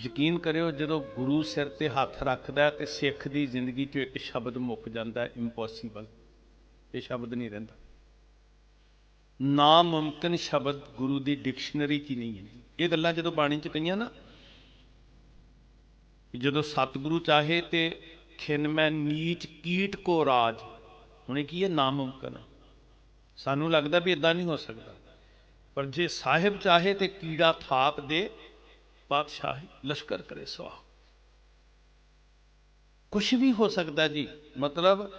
ਯਕੀਨ ਕਰਿਓ, ਜਦੋਂ ਗੁਰੂ ਸਿਰ ਤੇ ਹੱਥ ਰੱਖਦਾ ਤੇ ਸਿੱਖ ਦੀ ਜ਼ਿੰਦਗੀ 'ਚੋਂ ਇੱਕ ਸ਼ਬਦ ਮੁੱਕ ਜਾਂਦਾ ਇੰਪੋਸੀਬਲ ਇਹ ਸ਼ਬਦ ਨਹੀਂ ਰਹਿੰਦਾ। ਨਾਮੁਮਕਿਨ ਸ਼ਬਦ ਗੁਰੂ ਦੀ ਡਿਕਸ਼ਨਰੀ 'ਚ ਨਹੀਂ ਹੈ। ਇਹ ਗੱਲਾਂ ਜਦੋਂ ਬਾਣੀ 'ਚ ਕਹੀਆਂ ਨਾ ਜਦੋਂ ਸਤਿਗੁਰੂ ਚਾਹੇ ਤੇ ਖਿਨ ਮੈਂ ਨੀਚ ਕੀਟ ਕੋ ਰਾਜ, ਹੁਣ ਇਹ ਕੀ ਹੈ? ਨਾਮੁਮਕਿਨ। ਸਾਨੂੰ ਲੱਗਦਾ ਵੀ ਇਦਾਂ ਨਹੀਂ ਹੋ ਸਕਦਾ। ਪਰ ਜੇ ਸਾਹਿਬ ਚਾਹੇ ਤੇ ਕੀੜਾ ਥਾਪ ਦੇ ਪਾਤਸ਼ਾਹੀ ਲਸ਼ਕਰ ਕਰੇ ਸਵਾ ਕੁਝ ਵੀ ਹੋ ਸਕਦਾ ਜੀ। ਮਤਲਬ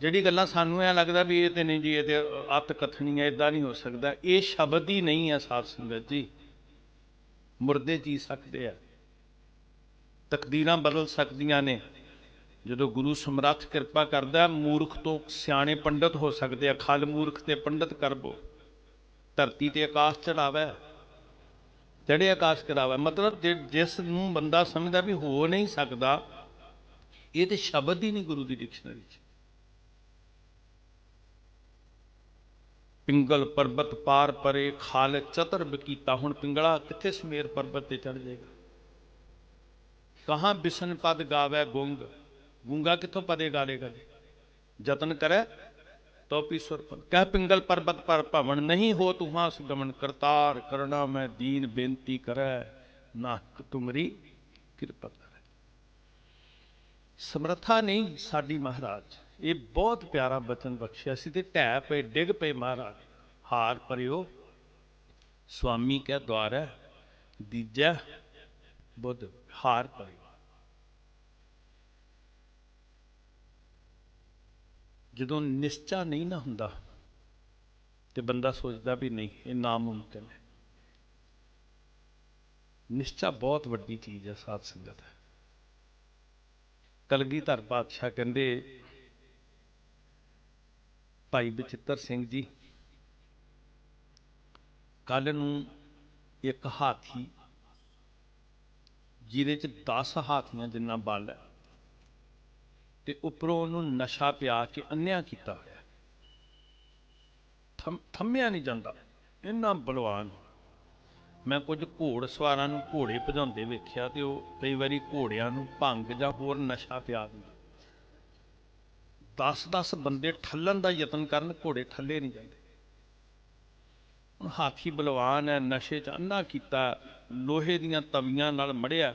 ਜਿਹੜੀ ਗੱਲਾਂ ਸਾਨੂੰ ਐ ਲੱਗਦਾ ਵੀ ਇਹ ਤੇ ਨਹੀਂ ਜੀ, ਇਹ ਤੇ ਅਤ ਕਥਨੀ ਹੈ ਇਦਾਂ ਨਹੀਂ ਹੋ ਸਕਦਾ। ਇਹ ਸ਼ਬਦ ਹੀ ਨਹੀਂ ਹੈ ਸਾਧ ਸੰਗਤ ਜੀ। ਮੁਰਦੇ ਜੀ ਸਕਦੇ ਆ। ਤਕਦੀਰਾਂ ਬਦਲ ਸਕਦੀਆਂ ਨੇ। ਜਦੋਂ ਗੁਰੂ ਸਮਰੱਥ ਕਿਰਪਾ ਕਰਦਾ, ਮੂਰਖ ਤੋਂ ਸਿਆਣੇ ਪੰਡਤ ਹੋ ਸਕਦੇ ਆ। ਖਲ ਮੂਰਖ ਤੇ ਪੰਡਤ ਕਰਬੋ ਧਰਤੀ ਤੇ ਆਕਾਸ਼ ਚੜਾਵੇ ਜਿਹੜੇ ਆਕਾਸ਼ ਕਰਾਵੇ ਮਤਲਬ ਜਿਸ ਨੂੰ ਬੰਦਾ ਸਮਝਦਾ ਵੀ ਹੋ ਨਹੀਂ ਸਕਦਾ, ਇਹ ਤੇ ਸ਼ਬਦ ਹੀ ਨਹੀਂ ਗੁਰੂ ਦੀ ਡਿਕਸ਼ਨਰੀ 'ਚ। ਪਿੰਗਲ ਪਰਬਤ ਪਾਰ ਪਰੇ, ਖਾਲ ਚਤਰ ਬਕੀਤਾ ਹੁਣ ਪਿੰਗਲਾ ਕਿੱਥੇ ਸਮੇਰ ਪਰਬਤ ਤੇ ਚੜ ਜਾਏਗਾ? ਕਹਾਂ ਬਿਸ਼ਨ ਪਦ ਗਾਵੇ ਗੁੰਗ? ਗੁੰਗਾ ਕਿੱਥੋਂ ਪਦੇ ਗਾਲੇਗਾ ਜੀ? ਯਤਨ ਕਰੇ ਤੋਪੀ ਸੁਰ ਪਰ ਕਹਿ ਪਿੰਗਲ ਪਰਬਤ ਪਰ ਭਵਨ ਨਹੀਂ ਹੋ ਤੁਹਾਂ ਸੁਗਮਨ ਕਰਤਾਰ ਕਰਣਾ ਮੈਂ ਦੀਨ ਬੇਨਤੀ ਕਰੈ ਨਾਨਕ ਤੁਮਰੀ ਕਿਰਪਾ ਕਰੈ ਸਮਰੱਥਾ ਨਹੀਂ ਸਾਡੀ ਮਹਾਰਾਜ ਇਹ ਬਹੁਤ ਪਿਆਰਾ ਬਚਨ ਬਖਸ਼ਿਆ ਸੀ ਤੇ ਢਹਿ ਪਏ ਡਿੱਗ ਪਏ ਮਹਾਰਾਜ ਹਾਰ ਪਰਿਓ ਸੁਆਮੀ ਕੈ ਦੁਆਰੈ ਦੀਜੈ ਬੁੱਧ ਹਾਰ ਪਰਿਓ ਜਦੋਂ ਨਿਸ਼ਚਾ ਨਹੀਂ ਨਾ ਹੁੰਦਾ ਤੇ ਬੰਦਾ ਸੋਚਦਾ ਵੀ ਨਹੀਂ, ਇਹ ਨਾਮੁਮਕਿਨ ਹੈ। ਨਿਸ਼ਚਾ ਬਹੁਤ ਵੱਡੀ ਚੀਜ਼ ਹੈ, ਸਾਧ ਸੰਗਤ। ਕਲਗੀਧਰ ਪਾਤਸ਼ਾਹ ਕਹਿੰਦੇ, ਭਾਈ ਬਚਿੱਤਰ ਸਿੰਘ ਜੀ ਕੱਲ ਨੂੰ ਇੱਕ ਹਾਥੀ, ਜਿਹਦੇ ਚ 10 ਹਾਥੀਆਂ ਜਿੰਨਾ ਬਲ ਹੈ ਤੇ ਉੱਪਰੋਂ ਉਹਨੂੰ ਨਸ਼ਾ ਪਿਆ ਕੇ ਅੰਨਿਆ ਕੀਤਾ ਹੋਇਆ ਥੰਮ, ਥੰਮਿਆ ਨਹੀਂ ਜਾਂਦਾ। ਇੰਨਾ ਬਲਵਾਨ। ਮੈਂ ਕੁਝ ਘੋੜ ਸਵਾਰਾਂ ਨੂੰ ਘੋੜੇ ਭਜਾਉਂਦੇ ਵੇਖਿਆ ਤੇ ਉਹ ਕਈ ਵਾਰੀ ਘੋੜਿਆਂ ਨੂੰ ਭੰਗ ਜਾਂ ਹੋਰ ਨਸ਼ਾ ਪਿਆ ਦਿੰਦੇ। 10-10 ਬੰਦੇ ਠੱਲਣ ਦਾ ਯਤਨ ਕਰਨ, ਘੋੜੇ ਠੱਲੇ ਨਹੀਂ ਜਾਂਦੇ। ਹੁਣ ਹਾਥੀ ਬਲਵਾਨ ਹੈ, ਨਸ਼ੇ 'ਚ ਅੰਨਾ ਕੀਤਾ, ਲੋਹੇ ਦੀਆਂ ਤਵੀਆਂ ਨਾਲ ਮੜਿਆ।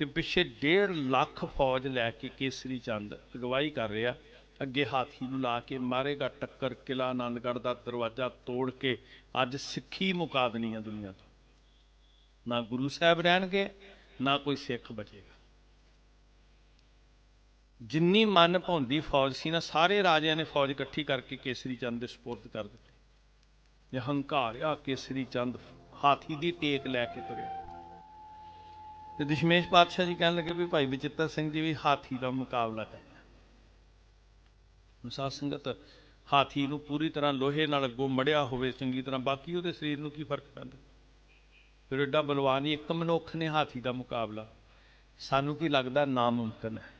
ਤੇ ਪਿੱਛੇ 1.5 ਲੱਖ ਫੌਜ ਲੈ ਕੇ ਕੇਸਰੀ ਚੰਦ ਅਗਵਾਈ ਕਰ ਰਿਹਾ। ਅੱਗੇ ਹਾਥੀ ਨੂੰ ਲਾ ਕੇ ਮਾਰੇਗਾ ਟੱਕਰ ਕਿਲਾ ਆਨੰਦਗੜ੍ਹ ਦਾ ਦਰਵਾਜ਼ਾ ਤੋੜ ਕੇ ਅੱਜ ਸਿੱਖੀ ਮੁਕਾ ਦੇਣੀ ਆ ਦੁਨੀਆ ਤੋਂ। ਨਾ ਗੁਰੂ ਸਾਹਿਬ ਰਹਿਣਗੇ, ਨਾ ਕੋਈ ਸਿੱਖ ਬਚੇਗਾ। ਜਿੰਨੀ ਮਨ ਭਾਉਂਦੀ ਫੌਜ ਸੀ ਨਾ, ਸਾਰੇ ਰਾਜਿਆਂ ਨੇ ਫੌਜ ਇਕੱਠੀ ਕਰਕੇ ਕੇਸਰੀ ਚੰਦ ਦੇ ਸਪੁਰਦ ਕਰ ਦਿੱਤੀ। ਇਹ ਹੰਕਾਰਿਆ ਕੇਸਰੀ ਚੰਦ, ਹਾਥੀ ਦੀ ਟੇਕ ਲੈ ਕੇ ਤੁਰਿਆ। ਤੇ ਦਸ਼ਮੇਸ਼ ਪਾਤਸ਼ਾਹ ਜੀ ਕਹਿਣ ਲੱਗੇ ਵੀ ਭਾਈ ਬਚਿੱਤਰ ਸਿੰਘ ਜੀ ਵੀ ਹਾਥੀ ਦਾ ਮੁਕਾਬਲਾ ਕਰਨਾ ਸਾਧ ਸੰਗਤ, ਹਾਥੀ ਨੂੰ ਪੂਰੀ ਤਰ੍ਹਾਂ ਲੋਹੇ ਨਾਲ ਅੱਗੋਂ ਮੜਿਆ ਹੋਵੇ, ਚੰਗੀ ਤਰ੍ਹਾਂ, ਬਾਕੀ ਉਹਦੇ ਸਰੀਰ ਨੂੰ ਕੀ ਫ਼ਰਕ ਪੈਂਦਾ? ਫਿਰ ਏਡਾ ਬਲਵਾਨ ਹੀ ਇੱਕ ਮਨੁੱਖ ਨੇ ਹਾਥੀ ਦਾ ਮੁਕਾਬਲਾ। ਸਾਨੂੰ ਕੀ ਲੱਗਦਾ ਨਾਮੁਮਕਨ ਹੈ?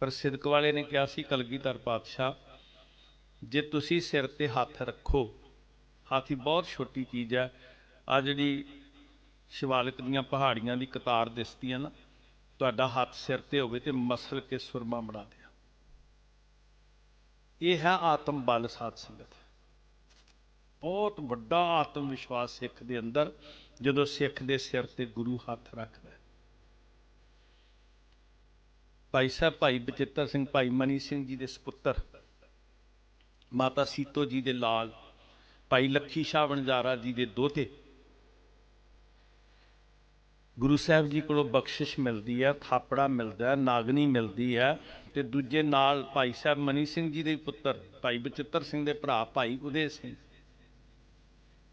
ਪਰ ਸਿਦਕ ਵਾਲੇ ਨੇ ਕਿਹਾ ਸੀ, ਕਲਗੀਧਰ ਪਾਤਸ਼ਾਹ, ਜੇ ਤੁਸੀਂ ਸਿਰ ਤੇ ਹੱਥ ਰੱਖੋ, ਹਾਥੀ ਬਹੁਤ ਛੋਟੀ ਚੀਜ਼ ਹੈ। ਆ ਜਿਹੜੀ ਸ਼ਿਵਾਲਿਕ ਦੀਆਂ ਪਹਾੜੀਆਂ ਦੀ ਕਤਾਰ ਦਿਸਦੀ ਹੈ ਨਾ, ਤੁਹਾਡਾ ਹੱਥ ਸਿਰ ਤੇ ਹੋਵੇ ਤੇ ਮਸਲ ਕੇ ਸੁਰਮਾ ਬਣਾ ਦਿਆ। ਇਹ ਹੈ ਆਤਮ ਬਲ ਸਾਧ ਸੰਗਤ। ਬਹੁਤ ਵੱਡਾ ਆਤਮ ਵਿਸ਼ਵਾਸ ਸਿੱਖ ਦੇ ਅੰਦਰ, ਜਦੋਂ ਸਿੱਖ ਦੇ ਸਿਰ ਤੇ ਗੁਰੂ ਹੱਥ ਰੱਖਦਾ ਭਾਈ ਸਾਹਿਬ, ਭਾਈ ਬਚਿੱਤਰ ਸਿੰਘ, ਭਾਈ ਮਨੀ ਸਿੰਘ ਜੀ ਦੇ ਸੁਪੁੱਤਰ, ਮਾਤਾ ਸੀਤੋ ਜੀ ਦੇ ਲਾਲ, ਭਾਈ ਲੱਖੀ ਸ਼ਾਹ ਵਣਜਾਰਾ ਜੀ ਦੇ ਦੋਤੇ ਗੁਰੂ ਸਾਹਿਬ ਜੀ ਕੋਲੋਂ ਬਖਸ਼ਿਸ਼ ਮਿਲਦੀ ਹੈ ਥਾਪੜਾ ਮਿਲਦਾ ਹੈ ਨਾਗਨੀ ਮਿਲਦੀ ਹੈ ਤੇ ਦੂਜੇ ਨਾਲ ਭਾਈ ਸਾਹਿਬ ਮਨੀ ਸਿੰਘ ਜੀ ਦੇ ਪੁੱਤਰ, ਭਾਈ ਬਚਿੱਤਰ ਸਿੰਘ ਦੇ ਭਰਾ ਭਾਈ ਉਦੇ ਸਿੰਘ।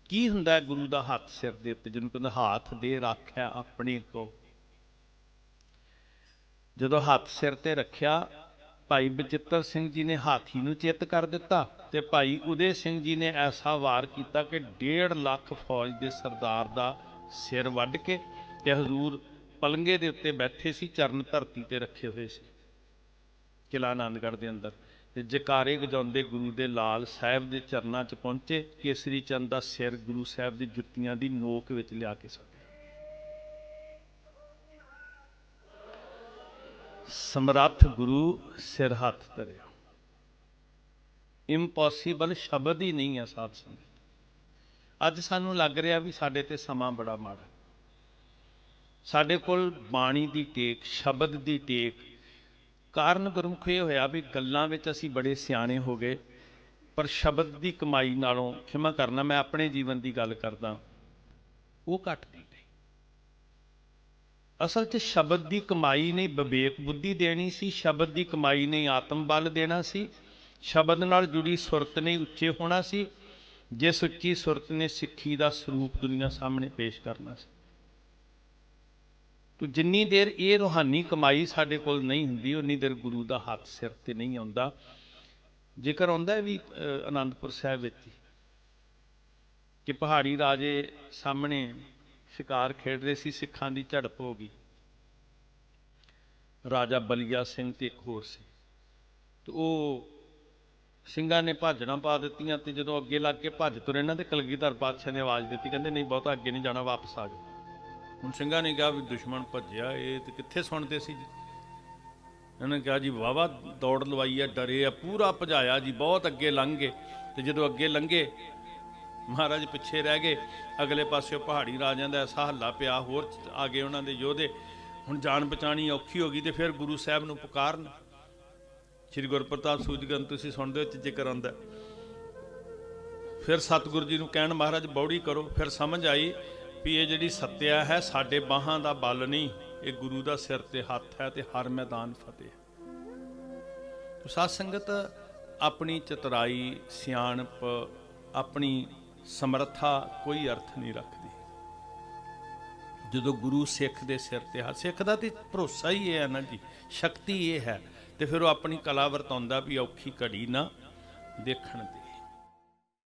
ਕੀ ਹੁੰਦਾ ਗੁਰੂ ਦਾ ਹੱਥ ਸਿਰ ਦੇ ਉੱਤੇ, ਜਿਹਨੂੰ ਕਹਿੰਦੇ ਹੱਥ ਦੇ ਰੱਖਿਆ ਆਪਣੇ ਕੋ? ਜਦੋਂ ਹੱਥ ਸਿਰ ਤੇ ਰੱਖਿਆ, ਭਾਈ ਬਚਿੱਤਰ ਸਿੰਘ ਜੀ ਨੇ ਹਾਥੀ ਨੂੰ ਚਿੱਤ ਕਰ ਦਿੱਤਾ ਤੇ ਭਾਈ ਉਦੇ ਸਿੰਘ ਜੀ ਨੇ ਐਸਾ ਵਾਰ ਕੀਤਾ ਕਿ 1.5 ਲੱਖ ਫੌਜ ਦੇ ਸਰਦਾਰ ਦਾ ਸਿਰ ਵੱਢ ਕੇ ਤੇ ਹਜ਼ੂਰ ਪਲੰਗੇ ਦੇ ਉੱਤੇ ਬੈਠੇ ਸੀ, ਚਰਨ ਧਰਤੀ ਤੇ ਰੱਖੇ ਹੋਏ ਸੀ। ਕਿਲਾ ਆਨੰਦਗੜ੍ਹ ਦੇ ਅੰਦਰ। ਤੇ ਜਕਾਰੇ ਗਜਾਉਂਦੇ ਗੁਰੂ ਦੇ ਲਾਲ ਸਾਹਿਬ ਦੇ ਚਰਨਾਂ 'ਚ ਪਹੁੰਚੇ, ਕੇਸਰੀ ਚੰਦ ਦਾ ਸਿਰ ਗੁਰੂ ਸਾਹਿਬ ਦੀ ਜੁੱਤੀਆਂ ਦੀ ਨੋਕ ਵਿੱਚ ਲਿਆ ਕੇ ਸੱਟਿਆ ਸਮਰੱਥ ਗੁਰੂ ਸਿਰ ਹੱਥ ਧਰਿਆ। ਇੰਪੋਸੀਬਲ ਸ਼ਬਦ ਹੀ ਨਹੀਂ ਹੈ ਸਾਥ ਸੰਗਤ। ਅੱਜ ਸਾਨੂੰ ਲੱਗ ਰਿਹਾ ਵੀ ਸਾਡੇ ਤੇ ਸਮਾਂ ਬੜਾ ਮਾੜਾ ਸਾਡੇ ਕੋਲ ਬਾਣੀ ਦੀ ਟੇਕ, ਸ਼ਬਦ ਦੀ ਟੇਕ। ਕਾਰਨ ਗੁਰਮੁਖ ਇਹ ਹੋਇਆ ਵੀ ਗੱਲਾਂ ਵਿੱਚ ਅਸੀਂ ਬੜੇ ਸਿਆਣੇ ਹੋ ਗਏ, ਪਰ ਸ਼ਬਦ ਦੀ ਕਮਾਈ ਨਾਲੋਂ ਖਿਮਾ ਕਰਨਾ, ਮੈਂ ਆਪਣੇ ਜੀਵਨ ਦੀ ਗੱਲ ਕਰਦਾ, ਉਹ ਘੱਟ ਨਹੀਂ। ਗਈ ਅਸਲ 'ਚ ਸ਼ਬਦ ਦੀ ਕਮਾਈ ਨੇ ਵਿਵੇਕ ਬੁੱਧੀ ਦੇਣੀ ਸੀ, ਸ਼ਬਦ ਦੀ ਕਮਾਈ ਨੇ ਆਤਮ ਬਲ ਦੇਣਾ ਸੀ, ਸ਼ਬਦ ਨਾਲ ਜੁੜੀ ਸੁਰਤ ਨੇ ਉੱਚੇ ਹੋਣਾ ਸੀ, ਜਿਸ ਉੱਚੀ ਸੁਰਤ ਨੇ ਸਿੱਖੀ ਦਾ ਸਰੂਪ ਦੁਨੀਆ ਸਾਹਮਣੇ ਪੇਸ਼ ਕਰਨਾ ਸੀ। ਤੋ ਜਿੰਨੀ ਦੇਰ ਇਹ ਰੋਹਾਨੀ ਕਮਾਈ ਸਾਡੇ ਕੋਲ ਨਹੀਂ ਹੁੰਦੀ ਉਨੀ ਦੇਰ ਗੁਰੂ ਦਾ ਹੱਥ ਸਿਰ ਤੇ ਨਹੀਂ ਆਉਂਦਾ। ਜੇਕਰ ਆਉਂਦਾ ਵੀ ਅ, ਆਨੰਦਪੁਰ ਸਾਹਿਬ ਵਿੱਚ ਕਿ ਪਹਾੜੀ ਰਾਜੇ ਸਾਹਮਣੇ ਸ਼ਿਕਾਰ ਖੇਡ ਰਹੇ ਸੀ ਸਿੱਖਾਂ ਦੀ ਝੜਪ ਹੋ ਗਈ। ਰਾਜਾ ਬਲੀਆ ਸਿੰਘ ਤੇ ਇੱਕ ਹੋਰ ਸੀ। ਤੇ ਉਹ ਸਿੰਘਾਂ ਨੇ ਭਾਜਣਾ ਪਾ ਦਿੱਤੀਆਂ ਤੇ ਜਦੋਂ ਅੱਗੇ ਲੱਗ ਕੇ ਭੱਜ ਤੁਰੇ ਇਹਨਾਂ ਤੇ ਕਲਗੀਧਰ ਪਾਤਸ਼ਾਹ ਨੇ ਆਵਾਜ਼ ਦਿੱਤੀ ਕਹਿੰਦੇ ਨਹੀਂ ਬਹੁਤਾ ਅੱਗੇ ਨਹੀਂ ਜਾਣਾ ਵਾਪਸ ਆ ਜਾਓ। ਹੁਣ ਸਿੰਘਾਂ ਨੇ ਕਿਹਾ ਵੀ ਦੁਸ਼ਮਣ ਭੱਜਿਆ, ਇਹ ਤੇ ਕਿੱਥੇ ਸੁਣਦੇ ਸੀ ਜੀ? ਇਹਨਾਂ ਨੇ ਕਿਹਾ ਜੀ ਵਾਵਾ ਦੌੜ ਲਵਾਈ ਆ, ਡਰੇ ਆ, ਪੂਰਾ ਭਜਾਇਆ ਜੀ, ਬਹੁਤ ਅੱਗੇ ਲੰਘ ਗਏ। ਤੇ ਜਦੋਂ ਅੱਗੇ ਲੰਘੇ, ਮਹਾਰਾਜ ਪਿੱਛੇ ਰਹਿ ਗਏ, ਅਗਲੇ ਪਾਸਿਓ ਪਹਾੜੀ ਰਾਜਿਆਂ ਦਾ ਐਸਾ ਹੱਲਾ ਪਿਆ, ਹੋਰ ਆ ਗਏ ਉਹਨਾਂ ਦੇ ਯੋਧੇ, ਹੁਣ ਜਾਨ ਬਚਾਣੀ ਔਖੀ ਹੋ ਗਈ ਤੇ ਫਿਰ ਗੁਰੂ ਸਾਹਿਬ ਨੂੰ ਪੁਕਾਰਨ। ਸ੍ਰੀ ਗੁਰਪ੍ਰਤਾਪ ਸੂਜਗਨ ਤੁਸੀਂ ਸੁਣਦੇ ਹੋ ਚ ਜ਼ਿਕਰ ਆਉਂਦਾ। ਫਿਰ ਸਤਿਗੁਰੂ ਜੀ ਨੂੰ ਕਹਿਣ, ਮਹਾਰਾਜ ਬੌੜੀ ਕਰੋ, ਫਿਰ ਸਮਝ ਆਈ ਵੀ ਇਹ ਜਿਹੜੀ ਸੱਤਿਆ ਹੈ, ਸਾਡੇ ਬਾਹਾਂ ਦਾ ਬਲ ਨਹੀਂ, ਇਹ ਗੁਰੂ ਦਾ ਸਿਰ ਤੇ ਹੱਥ ਹੈ ਤੇ ਹਰ ਮੈਦਾਨ ਫਤਿਹ ਤੋ ਸਾਧ ਸੰਗਤ, ਆਪਣੀ ਚਤਰਾਈ, ਸਿਆਣਪ, ਆਪਣੀ ਸਮਰੱਥਾ ਕੋਈ ਅਰਥ ਨਹੀਂ ਰੱਖਦੀ। ਜਦੋਂ ਗੁਰੂ ਸਿੱਖ ਦੇ ਸਿਰ ਤੇ ਹੱਥ, ਸਿੱਖ ਦਾ ਤੇ ਭਰੋਸਾ ਹੀ ਇਹ ਹੈ ਨਾ ਜੀ, ਸ਼ਕਤੀ ਇਹ ਹੈ, ਤੇ ਫਿਰ ਉਹ ਆਪਣੀ ਕਲਾ ਵਰਤਾਉਂਦਾ ਵੀ ਔਖੀ ਘੜੀ ਨਾ ਦੇਖਣ ਦੀ।